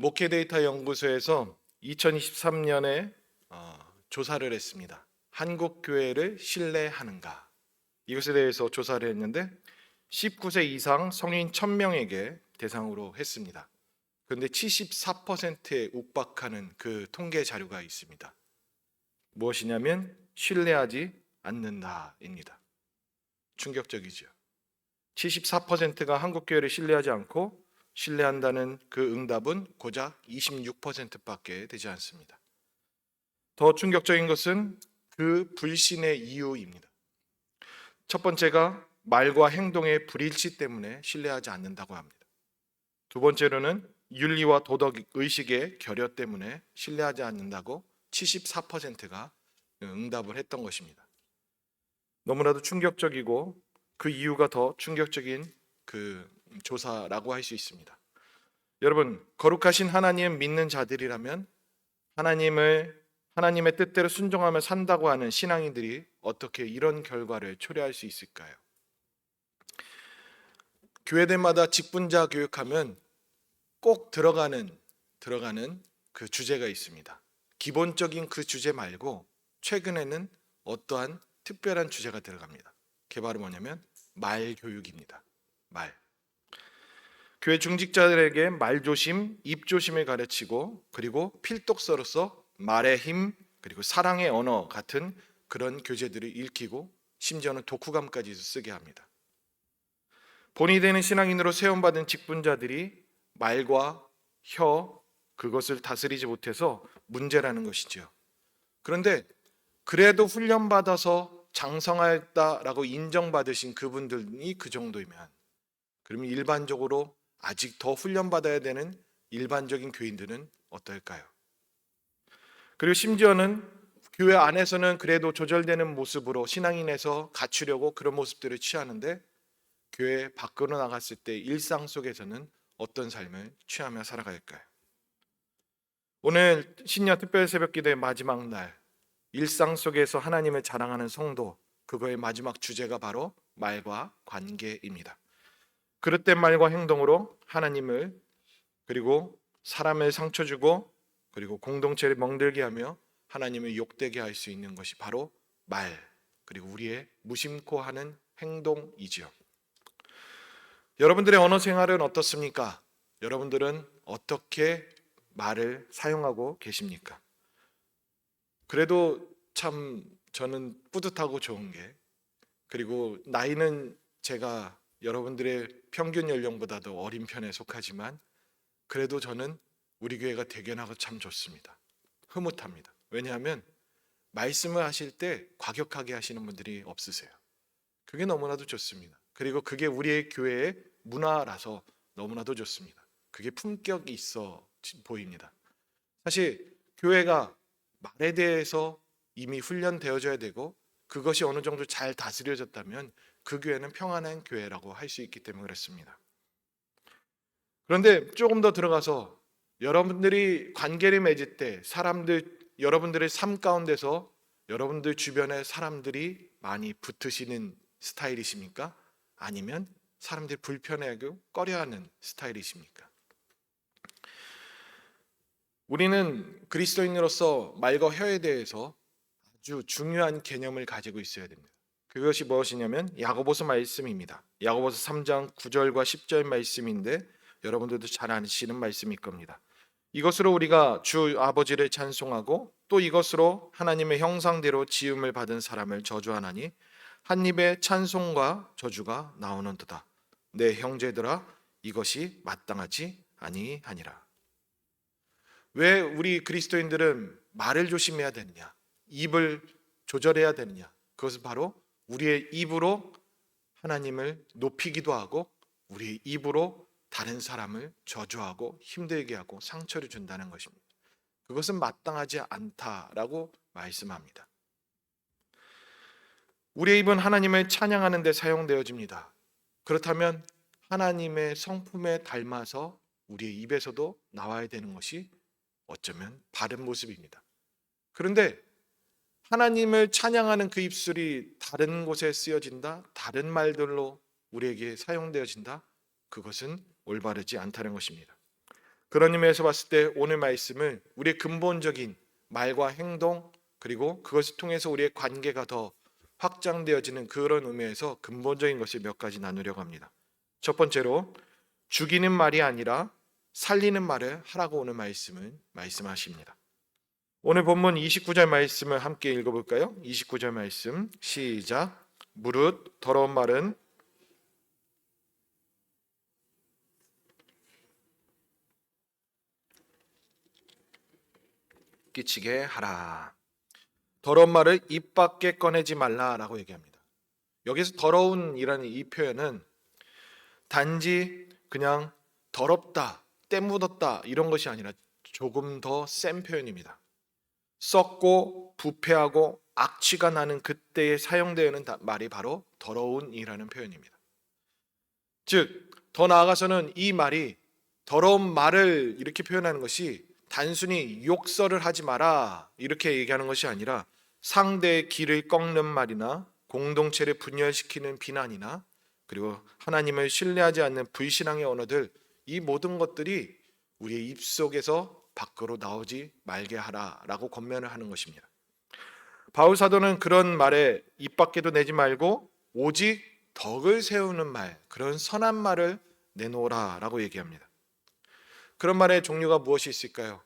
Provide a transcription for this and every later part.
목회 데이터 연구소에서 2023년에 어, 조사를 했습니다. 한국 교회를 신뢰하는가? 이것에 대해서 조사를 했는데 19세 이상 성인 1000명에게 대상으로 했습니다. 그런데 74%에 육박하는 그 통계 자료가 있습니다. 무엇이냐면 신뢰하지 않는다입니다. 충격적이죠. 74%가 한국 교회를 신뢰하지 않고 신뢰한다는 그 응답은 고작 26%밖에 되지 않습니다. 더 충격적인 것은 그 불신의 이유입니다. 첫 번째가 말과 행동의 불일치 때문에 신뢰하지 않는다고 합니다. 두 번째로는 윤리와 도덕 의식의 결여 때문에 신뢰하지 않는다고 74%가 응답을 했던 것입니다. 너무나도 충격적이고 그 이유가 더 충격적인 그 조사라고 할 수 있습니다. 여러분, 거룩하신 하나님 믿는 자들이라면 하나님을 하나님의 뜻대로 순종하며 산다고 하는 신앙인들이 어떻게 이런 결과를 초래할 수 있을까요? 교회들마다 직분자 교육하면 꼭 들어가는 들어가는 그 주제가 있습니다. 기본적인 그 주제 말고 최근에는 어떠한 특별한 주제가 들어갑니다. 그게 바로 뭐냐면 말 교육입니다. 말. 교회 중직자들에게 말 조심, 입 조심을 가르치고 그리고 필독서로서 말의 힘 그리고 사랑의 언어 같은 그런 교재들을 읽히고 심지어는 독후감까지 쓰게 합니다. 본이 되는 신앙인으로 세움받은 직분자들이 말과 혀 그것을 다스리지 못해서 문제라는 것이죠. 그런데 그래도 훈련받아서 장성하였다라고 인정받으신 그분들이 그 정도이면 그러면 일반적으로 아직 더 훈련받아야 되는 일반적인 교인들은 어떨까요? 그리고 심지어는 교회 안에서는 그래도 조절되는 모습으로 신앙인에서 갖추려고 그런 모습들을 취하는데 교회 밖으로 나갔을 때 일상 속에서는 어떤 삶을 취하며 살아갈까요? 오늘 신년 특별 새벽 기도의 마지막 날 일상 속에서 하나님을 자랑하는 성도 그거의 마지막 주제가 바로 말과 관계입니다. 그릇된 말과 행동으로 하나님을 그리고 사람을 상처 주고 그리고 공동체를 멍들게 하며 하나님을 욕되게 할 수 있는 것이 바로 말 그리고 우리의 무심코 하는 행동이지요. 여러분들의 언어 생활은 어떻습니까? 여러분들은 어떻게 말을 사용하고 계십니까? 그래도 참 저는 뿌듯하고 좋은 게 그리고 나이는 제가 여러분들의 평균 연령보다도 어린 편에 속하지만 그래도 저는 우리 교회가 대견하고 참 좋습니다. 흐뭇합니다. 왜냐하면 말씀을 하실 때 과격하게 하시는 분들이 없으세요. 그게 너무나도 좋습니다. 그리고 그게 우리의 교회의 문화라서 너무나도 좋습니다. 그게 품격이 있어 보입니다. 사실 교회가 말에 대해서 이미 훈련되어져야 되고 그것이 어느 정도 잘 다스려졌다면 그 교회는 평안한 교회라고 할 수 있기 때문에 그렇습니다. 그런데 조금 더 들어가서 여러분들이 관계를 맺을 때 사람들 여러분들의 삶 가운데서 여러분들 주변에 사람들이 많이 붙으시는 스타일이십니까? 아니면 사람들이 불편해하고 꺼려하는 스타일이십니까? 우리는 그리스도인으로서 말과 혀에 대해서 아주 중요한 개념을 가지고 있어야 됩니다. 그것이 무엇이냐면 야고보서 말씀입니다. 야고보서 3장 9절과 10절 말씀인데 여러분들도 잘 아시는 말씀일 겁니다. 이것으로 우리가 주 아버지를 찬송하고 또 이것으로 하나님의 형상대로 지음을 받은 사람을 저주하나니 한 입에 찬송과 저주가 나오는도다. 내 형제들아 이것이 마땅하지 아니하니라. 왜 우리 그리스도인들은 말을 조심해야 되느냐? 입을 조절해야 되느냐? 그것은 바로 우리의 입으로 하나님을 높이기도 하고 우리의 입으로 다른 사람을 저주하고 힘들게 하고 상처를 준다는 것입니다. 그것은 마땅하지 않다라고 말씀합니다. 우리의 입은 하나님을 찬양하는 데 사용되어집니다. 그렇다면 하나님의 성품에 닮아서 우리의 입에서도 나와야 되는 것이 어쩌면 바른 모습입니다. 그런데 하나님을 찬양하는 그 입술이 다른 곳에 쓰여진다, 다른 말들로 우리에게 사용되어진다, 그것은 올바르지 않다는 것입니다. 그런 의미에서 봤을 때 오늘 말씀을 우리의 근본적인 말과 행동 그리고 그것을 통해서 우리의 관계가 더 확장되어지는 그런 의미에서 근본적인 것을 몇 가지 나누려고 합니다. 첫 번째로 죽이는 말이 아니라 살리는 말을 하라고 오늘 말씀을 말씀하십니다. 오늘 본문 29절 말씀을 함께 읽어볼까요? 29절 말씀 시작. 무릇 더러운 말은 끼치게 하라. 더러운 말을 입 밖에 꺼내지 말라라고 얘기합니다. 여기서 더러운이라는 이 표현은 단지 그냥 더럽다, 때 묻었다 이런 것이 아니라 조금 더 센 표현입니다. 썩고 부패하고 악취가 나는 그때에 사용되는 다- 말이 바로 더러운이라는 표현입니다. 즉, 더 나아가서는 이 말이 더러운 말을 이렇게 표현하는 것이 단순히 욕설을 하지 마라 이렇게 얘기하는 것이 아니라 상대의 길을 꺾는 말이나 공동체를 분열시키는 비난이나 그리고 하나님을 신뢰하지 않는 불신앙의 언어들 이 모든 것들이 우리의 입속에서 밖으로 나오지 말게 하라라고 권면을 하는 것입니다. 바울 사도는 그런 말에 입 밖에도 내지 말고 오직 덕을 세우는 말, 그런 선한 말을 내놓으라라고 얘기합니다. 그런 말의 종류가 무엇이 있을까요?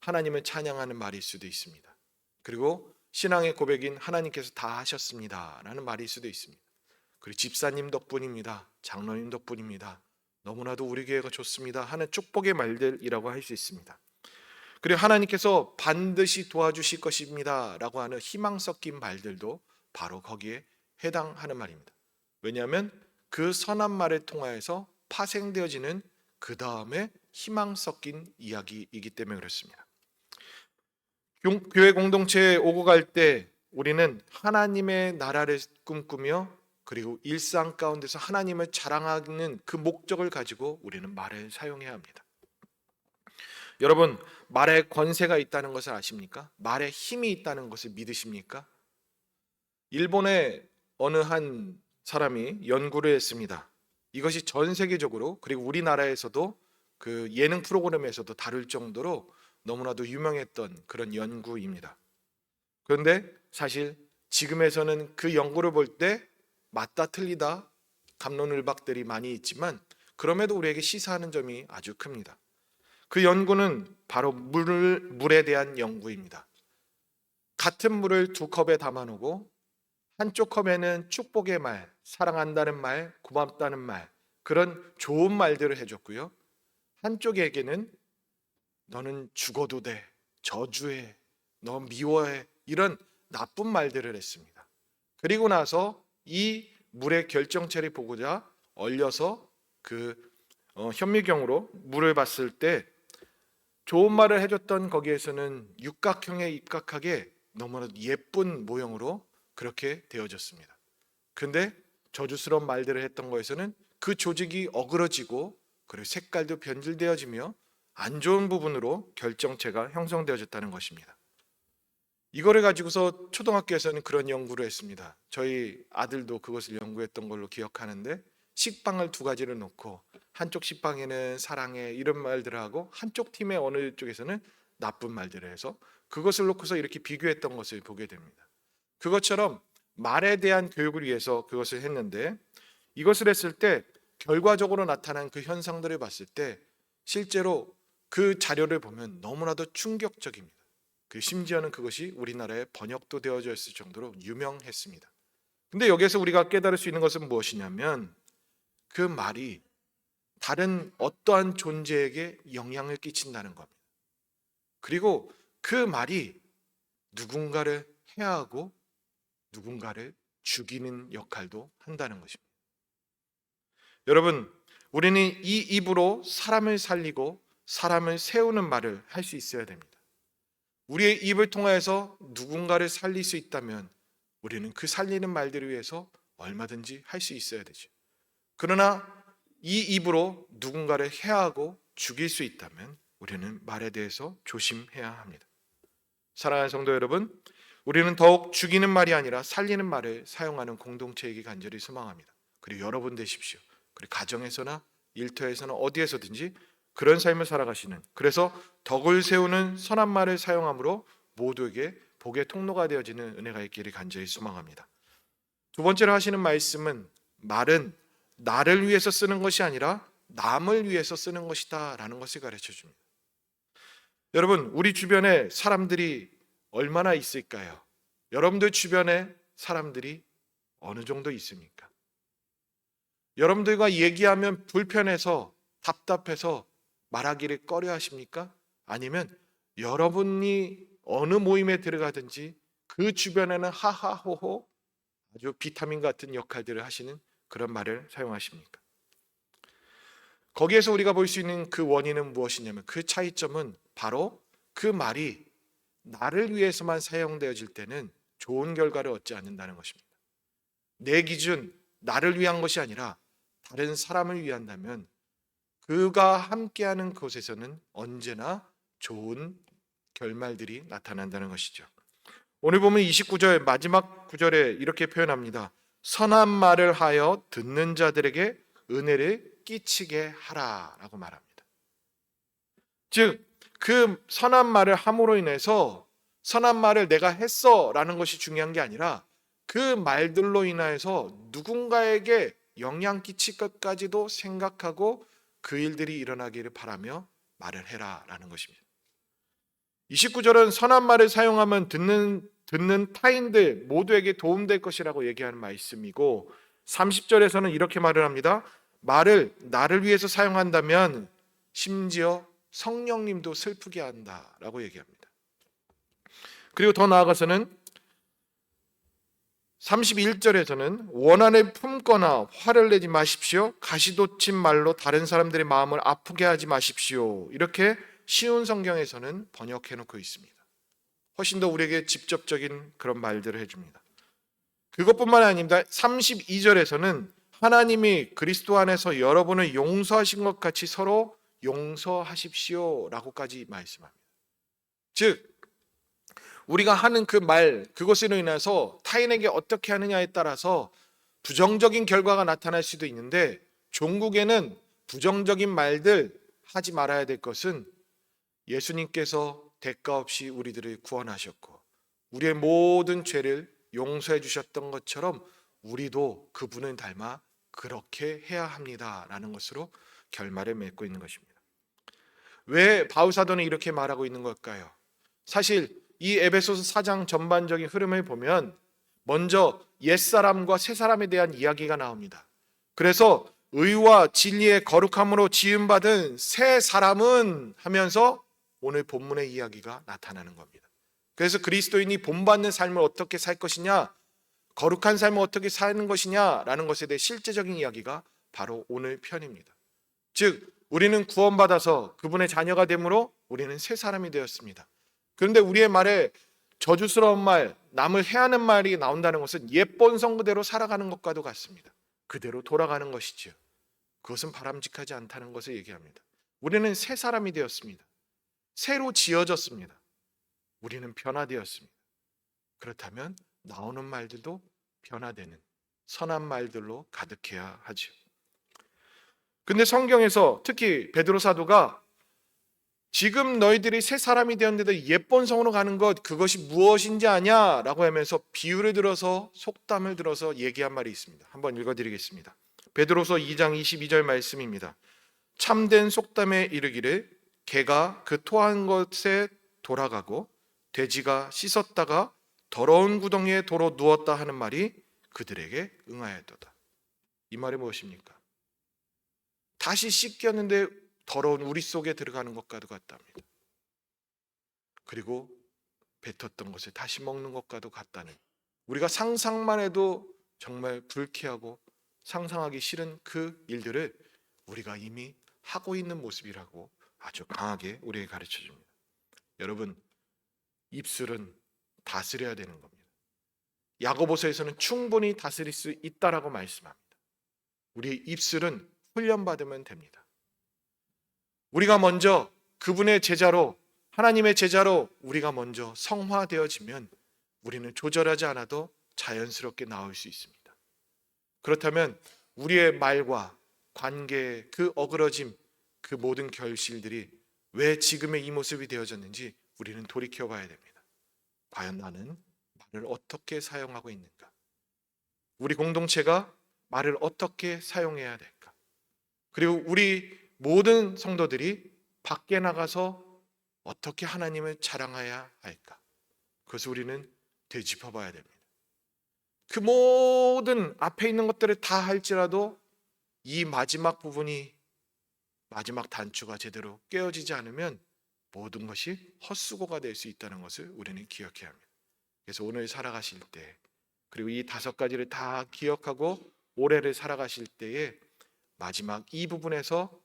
하나님을 찬양하는 말일 수도 있습니다. 그리고 신앙의 고백인 하나님께서 다 하셨습니다라는 말일 수도 있습니다. 그리고 집사님 덕분입니다. 장로님 덕분입니다. 너무나도 우리 교회가 좋습니다 하는 축복의 말들이라고 할 수 있습니다. 그리고 하나님께서 반드시 도와주실 것입니다 라고 하는 희망 섞인 말들도 바로 거기에 해당하는 말입니다. 왜냐하면 그 선한 말을 통하여서 파생되어지는 그 다음에 희망 섞인 이야기이기 때문에 그렇습니다. 교- 교회 공동체에 오고 갈 때 우리는 하나님의 나라를 꿈꾸며 그리고 일상 가운데서 하나님을 자랑하는 그 목적을 가지고 우리는 말을 사용해야 합니다. 여러분, 말에 권세가 있다는 것을 아십니까? 말에 힘이 있다는 것을 믿으십니까? 일본의 어느 한 사람이 연구를 했습니다. 이것이 전 세계적으로 그리고 우리나라에서도 그 예능 프로그램에서도 다룰 정도로 너무나도 유명했던 그런 연구입니다. 그런데 사실 지금에서는 그 연구를 볼 때 맞다 틀리다 감론을박들이 많이 있지만 그럼에도 우리에게 시사하는 점이 아주 큽니다. 그 연구는 바로 물을 물에 대한 연구입니다. 같은 물을 두 컵에 담아놓고 한쪽 컵에는 축복의 말, 사랑한다는 말, 고맙다는 말 그런 좋은 말들을 해줬고요. 한쪽에게는 너는 죽어도 돼, 저주해, 너 미워해 이런 나쁜 말들을 했습니다. 그리고 나서 이 물의 결정체를 보고자 얼려서 그 어, 현미경으로 물을 봤을 때 좋은 말을 해줬던 거기에서는 육각형에 입각하게 너무나 예쁜 모형으로 그렇게 되어졌습니다. 근데 저주스러운 말들을 했던 거에서는 그 조직이 어그러지고 그리고 색깔도 변질되어지며 안 좋은 부분으로 결정체가 형성되어졌다는 것입니다. 이거를 가지고서 초등학교에서는 그런 연구를 했습니다. 저희 아들도 그것을 연구했던 걸로 기억하는데 식빵을 두 가지를 놓고 한쪽 식빵에는 사랑해 이런 말들을 하고 한쪽 팀의 어느 쪽에서는 나쁜 말들을 해서 그것을 놓고서 이렇게 비교했던 것을 보게 됩니다. 그것처럼 말에 대한 교육을 위해서 그것을 했는데 이것을 했을 때 결과적으로 나타난 그 현상들을 봤을 때 실제로 그 자료를 보면 너무나도 충격적입니다. 그 심지어는 그것이 우리나라에 번역도 되어져 있을 정도로 유명했습니다. 근데 여기서 우리가 깨달을 수 있는 것은 무엇이냐면 그 말이 다른 어떠한 존재에게 영향을 끼친다는 겁니다. 그리고 그 말이 누군가를 해하고 누군가를 죽이는 역할도 한다는 것입니다. 여러분, 우리는 이 입으로 사람을 살리고 사람을 세우는 말을 할 수 있어야 됩니다. 우리의 입을 통하여서 누군가를 살릴 수 있다면 우리는 그 살리는 말들을 위해서 얼마든지 할 수 있어야 되죠. 그러나 이 입으로 누군가를 해하고 죽일 수 있다면 우리는 말에 대해서 조심해야 합니다. 사랑하는 성도 여러분, 우리는 더욱 죽이는 말이 아니라 살리는 말을 사용하는 공동체이기 간절히 소망합니다. 그리고 여러분 되십시오. 그리고 가정에서나 일터에서나 어디에서든지 그런 삶을 살아가시는 그래서 덕을 세우는 선한 말을 사용함으로 모두에게 복의 통로가 되어지는 은혜가 있기를 간절히 소망합니다. 두 번째로 하시는 말씀은 말은 나를 위해서 쓰는 것이 아니라 남을 위해서 쓰는 것이다라는 것을 가르쳐 줍니다. 여러분, 우리 주변에 사람들이 얼마나 있을까요? 여러분들 주변에 사람들이 어느 정도 있습니까? 여러분들과 얘기하면 불편해서 답답해서 말하기를 꺼려 하십니까? 아니면 여러분이 어느 모임에 들어가든지 그 주변에는 하하호호 아주 비타민 같은 역할들을 하시는 그런 말을 사용하십니까? 거기에서 우리가 볼 수 있는 그 원인은 무엇이냐면 그 차이점은 바로 그 말이 나를 위해서만 사용되어질 때는 좋은 결과를 얻지 않는다는 것입니다. 내 기준 나를 위한 것이 아니라 다른 사람을 위한다면 그가 함께하는 곳에서는 언제나 좋은 결말들이 나타난다는 것이죠. 오늘 보면 29절 마지막 구절에 이렇게 표현합니다. 선한 말을 하여 듣는 자들에게 은혜를 끼치게 하라라고 말합니다. 즉, 그 선한 말을 함으로 인해서 선한 말을 내가 했어라는 것이 중요한 게 아니라 그 말들로 인하여서 누군가에게 영향 끼칠 것까지도 생각하고 그 일들이 일어나기를 바라며 말을 해라라는 것입니다. 29절은 선한 말을 사용하면 듣는 듣는 타인들 모두에게 도움될 것이라고 얘기하는 말씀이고 30절에서는 이렇게 말을 합니다. 말을 나를 위해서 사용한다면 심지어 성령님도 슬프게 한다라고 얘기합니다. 그리고 더 나아가서는 31절에서는 원한을 품거나 화를 내지 마십시오. 가시돋친 말로 다른 사람들의 마음을 아프게 하지 마십시오. 이렇게 쉬운 성경에서는 번역해 놓고 있습니다. 훨씬 더 우리에게 직접적인 그런 말들을 해줍니다. 그것뿐만 아닙니다. 32절에서는 하나님이 그리스도 안에서 여러분을 용서하신 것 같이 서로 용서하십시오 라고까지 말씀합니다. 즉 우리가 하는 그 말 그것으로 인해서 타인에게 어떻게 하느냐에 따라서 부정적인 결과가 나타날 수도 있는데 종국에는 부정적인 말들 하지 말아야 될 것은 예수님께서 대가 없이 우리들을 구원하셨고 우리의 모든 죄를 용서해 주셨던 것처럼 우리도 그분을 닮아 그렇게 해야 합니다라는 것으로 결말을 맺고 있는 것입니다. 왜 바울사도는 이렇게 말하고 있는 걸까요? 사실 이 에베소서 4장 전반적인 흐름을 보면 먼저 옛사람과 새사람에 대한 이야기가 나옵니다. 그래서 의와 진리의 거룩함으로 지음받은 새 사람은 하면서 오늘 본문의 이야기가 나타나는 겁니다. 그래서 그리스도인이 본받는 삶을 어떻게 살 것이냐, 거룩한 삶을 어떻게 사는 것이냐라는 것에 대해 실제적인 이야기가 바로 오늘 편입니다. 즉, 우리는 구원받아서 그분의 자녀가 되므로 우리는 새 사람이 되었습니다. 그런데 우리의 말에 저주스러운 말, 남을 해하는 말이 나온다는 것은 예본 성 그대로 살아가는 것과도 같습니다. 그대로 돌아가는 것이지요. 그것은 바람직하지 않다는 것을 얘기합니다. 우리는 새 사람이 되었습니다. 새로 지어졌습니다. 우리는 변화되었습니다. 그렇다면 나오는 말들도 변화되는 선한 말들로 가득해야 하죠. 근데 성경에서 특히 베드로 사도가 지금 너희들이 새 사람이 되었는데도 예쁜 성으로 가는 것 그것이 무엇인지 아냐라고 하면서 비유를 들어서 속담을 들어서 얘기한 말이 있습니다. 한번 읽어 드리겠습니다. 베드로서 2장 22절 말씀입니다. 참된 속담에 이르기를 개가 그 토한 것에 돌아가고 돼지가 씻었다가 더러운 구덩이에 도로 누웠다 하는 말이 그들에게 응하였도다. 이 말이 무엇입니까? 다시 씻겼는데 더러운 우리 속에 들어가는 것과도 같답니다. 그리고 뱉었던 것을 다시 먹는 것과도 같다는 우리가 상상만 해도 정말 불쾌하고 상상하기 싫은 그 일들을 우리가 이미 하고 있는 모습이라고 아주 강하게 우리에게 가르쳐 줍니다. 여러분, 입술은 다스려야 되는 겁니다. 야고보서에서는 충분히 다스릴 수 있다라고 말씀합니다. 우리 입술은 훈련받으면 됩니다. 우리가 먼저 그분의 제자로 하나님의 제자로 우리가 먼저 성화되어지면 우리는 조절하지 않아도 자연스럽게 나올 수 있습니다. 그렇다면 우리의 말과 관계의 그 어그러짐, 그 모든 결실들이 왜 지금의 이 모습이 되어졌는지 우리는 돌이켜 봐야 됩니다. 과연 나는 말을 어떻게 사용하고 있는가? 우리 공동체가 말을 어떻게 사용해야 될까? 그리고 우리 모든 성도들이 밖에 나가서 어떻게 하나님을 자랑해야 할까? 그것을 우리는 되짚어 봐야 됩니다. 그 모든 앞에 있는 것들을 다 할지라도 이 마지막 부분이 마지막 단추가 제대로 깨어지지 않으면 모든 것이 헛수고가 될 수 있다는 것을 우리는 기억해야 합니다. 그래서 오늘 살아가실 때 그리고 이 다섯 가지를 다 기억하고 올해를 살아가실 때에 마지막 이 부분에서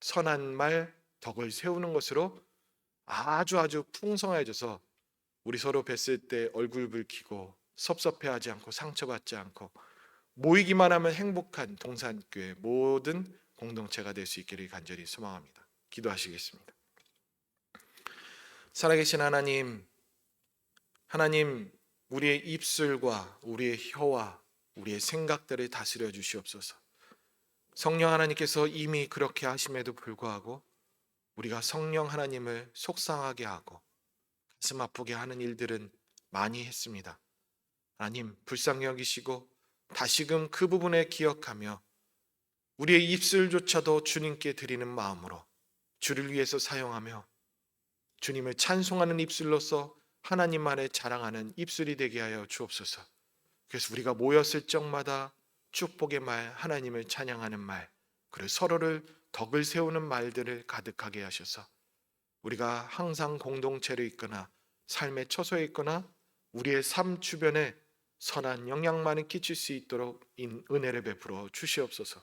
선한 말 덕을 세우는 것으로 아주 아주 풍성해져서 우리 서로 뵀을 때 얼굴 붉히고 섭섭해하지 않고 상처받지 않고 모이기만 하면 행복한 동산교회 모든 공동체가 될 수 있기를 간절히 소망합니다. 기도하시겠습니다. 살아계신 하나님, 하나님 우리의 입술과 우리의 혀와 우리의 생각들을 다스려 주시옵소서. 성령 하나님께서 이미 그렇게 하심에도 불구하고 우리가 성령 하나님을 속상하게 하고 가슴 아프게 하는 일들은 많이 했습니다. 하나님 불쌍히 여기시고 다시금 그 부분에 기억하며 우리의 입술조차도 주님께 드리는 마음으로 주를 위해서 사용하며 주님을 찬송하는 입술로서 하나님만을 자랑하는 입술이 되게 하여 주옵소서. 그래서 우리가 모였을 적마다 축복의 말, 하나님을 찬양하는 말, 그리고 서로를 덕을 세우는 말들을 가득하게 하셔서 우리가 항상 공동체를 있거나 삶의 처소에 있거나 우리의 삶 주변에 선한 영향만을 끼칠 수 있도록 인- 은혜를 베풀어 주시옵소서.